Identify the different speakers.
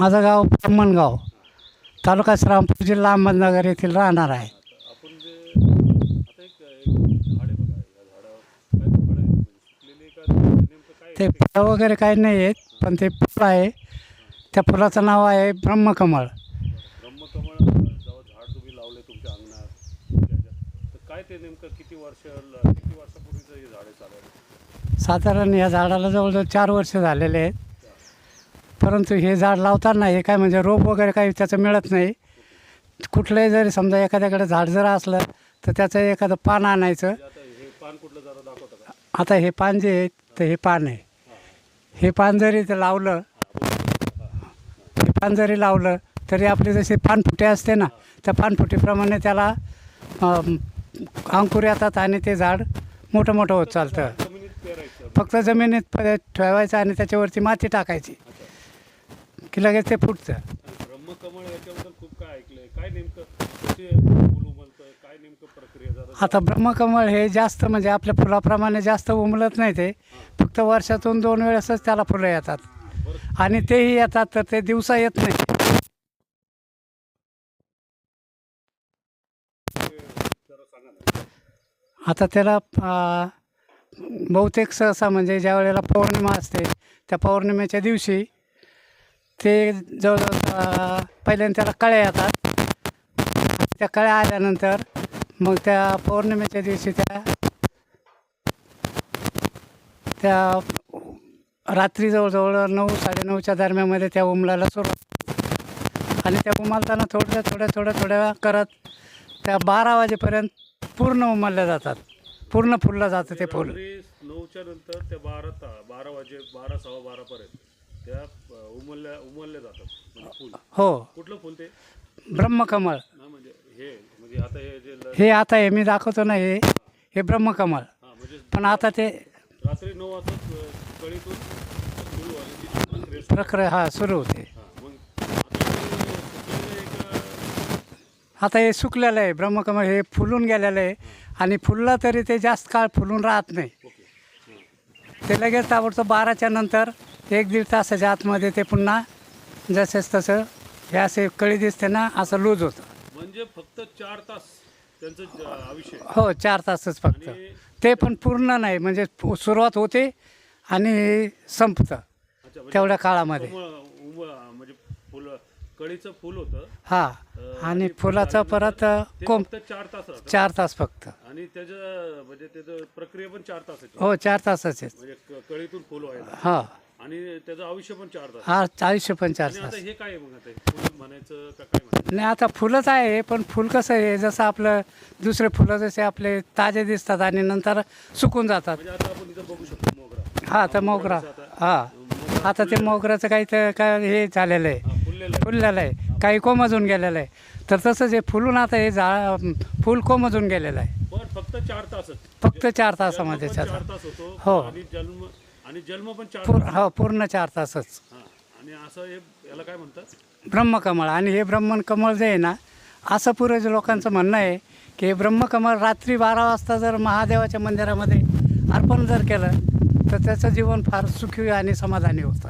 Speaker 1: माझं गाव ब्रह्मणगाव तालुका श्रामपूर जिल्हा अहमदनगर येथील राहणार आहे?
Speaker 2: म्हणजे काय
Speaker 1: ते फळं वगैरे काही नाही आहेत पण ते फुलं आहे. त्या फुलाचं नाव आहे ब्रह्मकमळ.
Speaker 2: ब्रह्मकमळ जेव्हा झाड तुम्ही लावले तुमच्या अंगणात तुमच्या ह्याच्यात, तर काय ते नेमकं किती वर्ष किती वर्षापूर्वीचं हे झाड आहे चालू
Speaker 1: साधारण या झाडाला जवळजवळ चार वर्ष झालेले आहेत. परंतु हे झाड लावताना हे काय म्हणजे रोप वगैरे काही त्याचं मिळत नाही. कुठलंही जरी समजा एखाद्याकडे झाड जर असलं तर त्याचं एखादं पान आणायचं.
Speaker 2: आता हे पान
Speaker 1: जे आहे तर हे पान आहे. हे पान जरी ते लावलं हे पान जरी लावलं तरी आपले जसे पानफुटे असते ना त्या पानफुटीप्रमाणे त्याला अंकुर येतात आणि ते झाड मोठं मोठं होत चालतं. फक्त जमिनीत ठेवायचं आणि त्याच्यावरती माती टाकायची. की लगेच ते फुटतं.
Speaker 2: आणि ब्रह्मकमळ याच्याबद्दल खूप काय ऐकलंय? काय नेमकं कसे फुल उमलतं काय नेमकं प्रक्रिया जरा
Speaker 1: आता ब्रह्मकमळ हे जास्त म्हणजे आपल्या फुलाप्रमाणे जास्त उमलत नाही ते. फक्त वर्षातून दोन वेळेसच त्याला फुलं येतात. आणि तेही येतात तर ते दिवसा येत नाही.
Speaker 2: जरा सांगा ना
Speaker 1: आता त्याला आ, बहुतेक सहसा म्हणजे ज्या वेळेला पौर्णिमा असते त्या पौर्णिमेच्या दिवशी ते जवळजवळ पहिल्यांदा त्याला कळ्या येतात. त्या कळ्या आल्यानंतर मग त्या पौर्णिमेच्या दिवशी त्या त्या रात्री जवळजवळ नऊ साडेनऊच्या दरम्यानमध्ये त्या उमलायला सुरुवात आणि त्या उमलताना थोड्या थोड्या थोड्या थोड्या करत त्या बारा वाजेपर्यंत पूर्ण उमलल्या जातात. पूर्ण फुललं जातं ते फुल.
Speaker 2: नऊच्या नंतर ते बारा बारा वाजे बारा सव्वा बारापर्यंत. त्या उमलल्या उमलल्या जातात. म्हणजे फुल.
Speaker 1: हो.
Speaker 2: कुठलं फुल ते?
Speaker 1: ब्रह्मकमळ.
Speaker 2: म्हणजे हे म्हणजे आता हे जे ल-
Speaker 1: हे आता हे मी दाखवतो ना हे हे ब्रह्मकमळ.
Speaker 2: हा म्हणजे
Speaker 1: पण आता ते
Speaker 2: रात्री नऊ वाजता अ, कळीतून प्रक्रिया
Speaker 1: हा सुरू होते.
Speaker 2: हा, मग आता ते सुकलेलं एक,
Speaker 1: आता हे सुकलेलं आहे ब्रह्मकमळ हे फुलून गेलेलं आहे. आणि फुललं तरी ते जास्त काळ फुलून राहत नाही. ते लगेच ताबडतोब बाराच्या नंतर एक दीड तासाच्या आतमध्ये ते पुन्हा जसेच तसं हे असे कळी दिसते ना असं लूज होतं.
Speaker 2: म्हणजे फक्त चार तास त्यांचं ज- आयुष्य आहे.
Speaker 1: हो चार तासच फक्त. ते पण पूर्ण नाही म्हणजे पु- सुरुवात होते आणि संपतं
Speaker 2: अच्छा म्हणजे
Speaker 1: तेवढ्या काळामध्ये.
Speaker 2: उमळ म्हणजे फुल कळीचं फुल होतं.
Speaker 1: हा आणि फुलाचं परत
Speaker 2: ते
Speaker 1: कोंब
Speaker 2: फक्त चार तास राहतं.
Speaker 1: चार तास फक्त.
Speaker 2: आणि त्याचं म्हणजे त्याचं प्रक्रिया पण चार तासाची
Speaker 1: हो चार तासच आहेत
Speaker 2: म्हणजे क- कळीतून फुल व्हायला.
Speaker 1: हा.
Speaker 2: आणि त्याचं आयुष्य पण चार तास.
Speaker 1: हा आयुष्य पण चार
Speaker 2: आणि
Speaker 1: तास.
Speaker 2: आता हे काय आहे मग आता? हे? फुल म्हणायचं का काय म्हणायचं?
Speaker 1: नाही आता फुलंच आहे पण फुल कसं आहे जसं आपलं दुसरे फुलं जसे आपले ताजे दिसतात आणि नंतर सुकून जातात.
Speaker 2: म्हणजे आता आपण इथं बघू शकतो मोगरा.
Speaker 1: हा तर मोगरा. हा. आता? ते मोगऱ्याचं काही तर काय हे झालेलं आहे.
Speaker 2: हा फुललेला आहे.
Speaker 1: फुललेलं आहे. काही कोमजून गेलेलं आहे. तर तसंच हे फुलून आता हे झा फुल कोमजून गेलेलं आहे.
Speaker 2: पण फक्त चार तासच.
Speaker 1: फक्त चार
Speaker 2: जन्म
Speaker 1: तासामध्ये
Speaker 2: पण
Speaker 1: त्याचा
Speaker 2: चार तास होतो.
Speaker 1: हो.
Speaker 2: आणि जन्म आणि जन्म पण चार
Speaker 1: पूर हो पूर्ण चार तासच.
Speaker 2: हा. आणि असं हे याला काय म्हणतात?
Speaker 1: ब्रह्मकमळ. आणि हे ब्रह्मकमळ जे आहे ना असं पूर्वज लोकांचं म्हणणं आहे की हे ब्रह्मकमळ रात्री बारा वाजता जर महादेवाच्या मंदिरामध्ये अर्पण जर केलं तर त्याचं जीवन फार सुखी आणि समाधानी होतं.